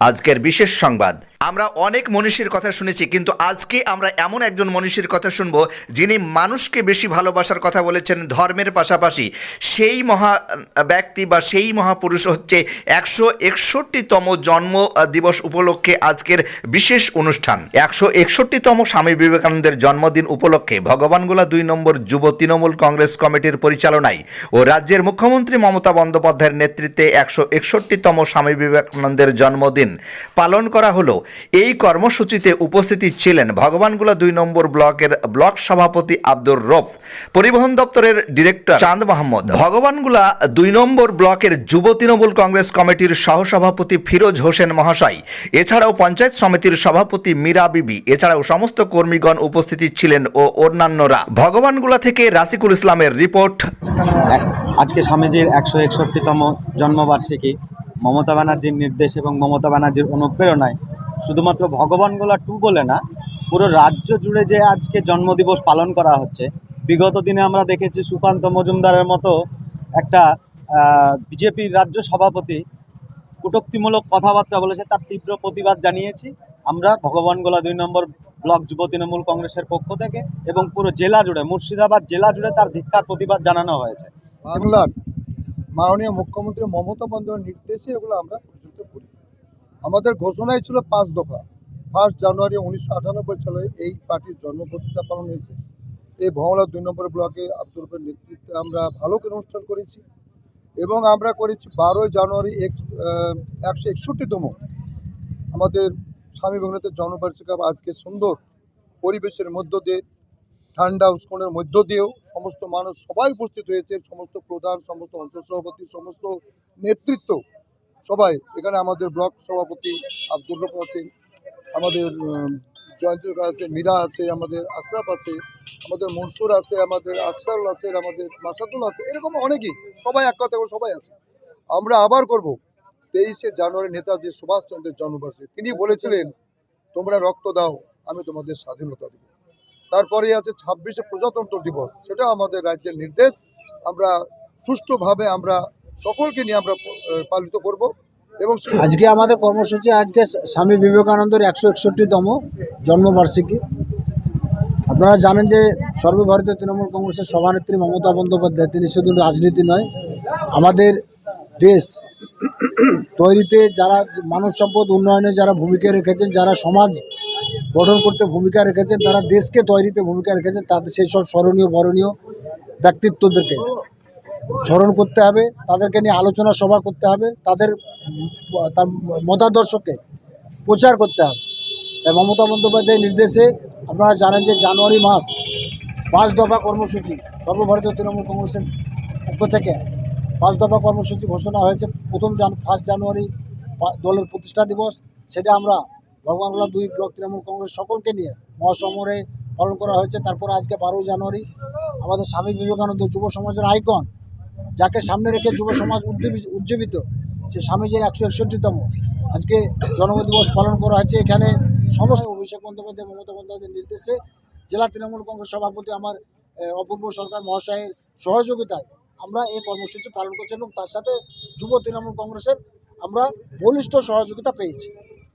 আজকের বিশেষ সংবাদ। আমরা অনেক মনীষীর কথা শুনেছি, কিন্তু আজকে আমরা এমন একজন মনীষীর কথা শুনব, যিনি মানুষকে বেশি ভালোবাসার কথা বলেছেন ধর্মের পাশাপাশি। সেই মহা ব্যক্তি বা সেই মহাপুরুষ হচ্ছে একশো একষট্টিতম জন্ম দিবস উপলক্ষে আজকের বিশেষ অনুষ্ঠান। একশো একষট্টিতম স্বামী বিবেকানন্দের জন্মদিন উপলক্ষে ভগবানগোলা দুই নম্বর যুব তৃণমূল কংগ্রেস কমিটির পরিচালনায় ও রাজ্যের মুখ্যমন্ত্রী মমতা বন্দ্যোপাধ্যায়ের নেতৃত্বে একশো একষট্টিতম স্বামী বিবেকানন্দের জন্মদিন পালন করা হলো। এই কর্মসূচিতে উপস্থিতি ছিলেন ভগবানগোলা দুই নম্বর ব্লকের ব্লক সভাপতি আব্দুর রফ, পরিবহন দপ্তরের ডিরেক্টর চাঁদ মাহমুদ। ভগবানগোলা দুই নম্বর ব্লকের যুব তৃণমূল কংগ্রেস কমিটির সহসভাপতি ফিরোজ হোসেন মহাশয়, এছাড়াও পঞ্চায়েত সমিতির সভাপতি মীরা বিবি, এছাড়াও সমস্ত কর্মীগণ উপস্থিত ছিলেন ও অন্যান্যরা। ভগবানগুলা থেকে রাসিকুল ইসলামের রিপোর্ট। আজকে স্বামীজির একশো একষট্টিতম জন্মবার্ষিকী। মমতা ব্যানার্জির নির্দেশ এবং মমতা ব্যানার্জির অনুপ্রেরণায়। শুধুমাত্র ভগবানগোলা টু বলে না, পুরো রাজ্য জুড়ে যে আজকে জন্মদিবস পালন করা হচ্ছে, বিগত দিনে আমরা দেখেছি সুকান্ত মজুমদারের মতো একটা বিজেপির রাজ্য সভাপতি কটূক্তিমূলক কথাবার্তা বলেছে তার তীব্র প্রতিবাদ জানিয়েছি। আমরা ভগবানগোলা দুই নম্বর ব্লক যুব তৃণমূল কংগ্রেসের পক্ষ থেকে এবং পুরো জেলা জুড়ে, মুর্শিদাবাদ জেলা জুড়ে তার ধিক্কার প্রতিবাদ জানানো হয়েছে। মাননীয় মুখ্যমন্ত্রী মমতা বন্দ্যোপাধ্যায়ের নির্দেশে এগুলো আমরা প্রযুক্ত করি। আমাদের ঘোষণাই ছিল পাঁচ দফা। ফার্স্ট জানুয়ারি উনিশশো আটানব্বই সালে এই পার্টির জন্ম প্রতিষ্ঠা পালন হয়েছে। এই ভমলা দুই নম্বর ব্লকে আব্দুল নেতৃত্বে আমরা ভালো করে অনুষ্ঠান করেছি এবং আমরা করেছি বারোই জানুয়ারি এক একশো একষট্টিতম। আমাদের স্বামী বিবেকানন্দের জন্মবার্ষিকী আজকে সুন্দর পরিবেশের মধ্য দিয়ে, ঠান্ডা উষ্ণের মধ্য দিয়েও সমস্ত মানুষ সবাই উপস্থিত হয়েছে, সমস্ত প্রধান, সমস্ত অঞ্চল সভাপতি, সমস্ত নেতৃত্ব সবাই। এখানে আমাদের ব্লক সভাপতি আব্দুল রফ আছেন আমাদের জয়ন্ত আছে, মীরা আছে, আমাদের আশরাফ আছে, আমাদের মনসুর আছে, আমাদের আকসারুল আছে, আমাদের মাসাদুল আছে, এরকম অনেকেই সবাই এক কথা সবাই আছে। আমরা আবার করব। তেইশে জানুয়ারি নেতাজি সুভাষচন্দ্রের জন্মবার্ষিকী। তিনি বলেছিলেন, তোমরা রক্ত দাও, আমি তোমাদের স্বাধীনতা দেব। তারপরে আছে ছাব্বিশে প্রজাতন্ত্র দিবস। সেটা আমাদের রাজ্যের নির্দেশ। আমরা সুষ্ঠুভাবে আমরা সকলকে নিয়ে আমরা পালিত করব এবং আজকে আমাদের কর্মসূচি, আজকে স্বামী বিবেকানন্দের একশো একষট্টিতম জন্মবার্ষিকী। আপনারা জানেন যে সর্বভারতীয় তৃণমূল কংগ্রেসের সভানেত্রী মমতা বন্দ্যোপাধ্যায়, তিনি শুধু রাজনীতি নয়, আমাদের দেশ তৈরিতে যারা মানব সম্পদ উন্নয়নে যারা ভূমিকা রেখেছেন, যারা সমাজ গঠন করতে ভূমিকা রেখেছেন, তারা দেশকে তৈরিতে ভূমিকা রেখেছেন, তাদের সেই সব স্মরণীয়, বরণীয় ব্যক্তিত্বদেরকে স্মরণ করতে হবে, তাদেরকে নিয়ে আলোচনা সভা করতে হবে, তাদের তার মতাদর্শকে প্রচার করতে হবে। তাই মমতা বন্দ্যোপাধ্যায়ের নির্দেশে আপনারা জানেন যে জানুয়ারি মাস পাঁচ দফা কর্মসূচি, সর্বভারতীয় তৃণমূল কংগ্রেসের পক্ষ থেকে পাঁচ দফা কর্মসূচি ঘোষণা হয়েছে। প্রথম জান, ফার্স্ট জানুয়ারি দলের প্রতিষ্ঠা দিবস, সেটা আমরা ভগবানগোলা দুই ব্লক তৃণমূল কংগ্রেস সকলকে নিয়ে মহাসমরে পালন করা হয়েছে। তারপর আজকে বারোই জানুয়ারি আমাদের স্বামী বিবেকানন্দ যুব সমাজের আইকন, যাকে সামনে রেখে যুব সমাজ উজ্জীবিত, সে স্বামীজির একশো একষট্টিতম। আজকে জন্মদিবস পালন করা হয়েছে। এখানে সমস্ত অভিষেক বন্দ্যোপাধ্যায়, মমতা বন্দ্যোপাধ্যায়ের নির্দেশে জেলা তৃণমূল কংগ্রেস সভাপতি আমার অপূর্ব সরকার মহাশয়ের সহযোগিতায় আমরা এই কর্মসূচি পালন করছি এবং তার সাথে যুব তৃণমূল কংগ্রেসের আমরা বলিষ্ঠ সহযোগিতা পেয়েছি।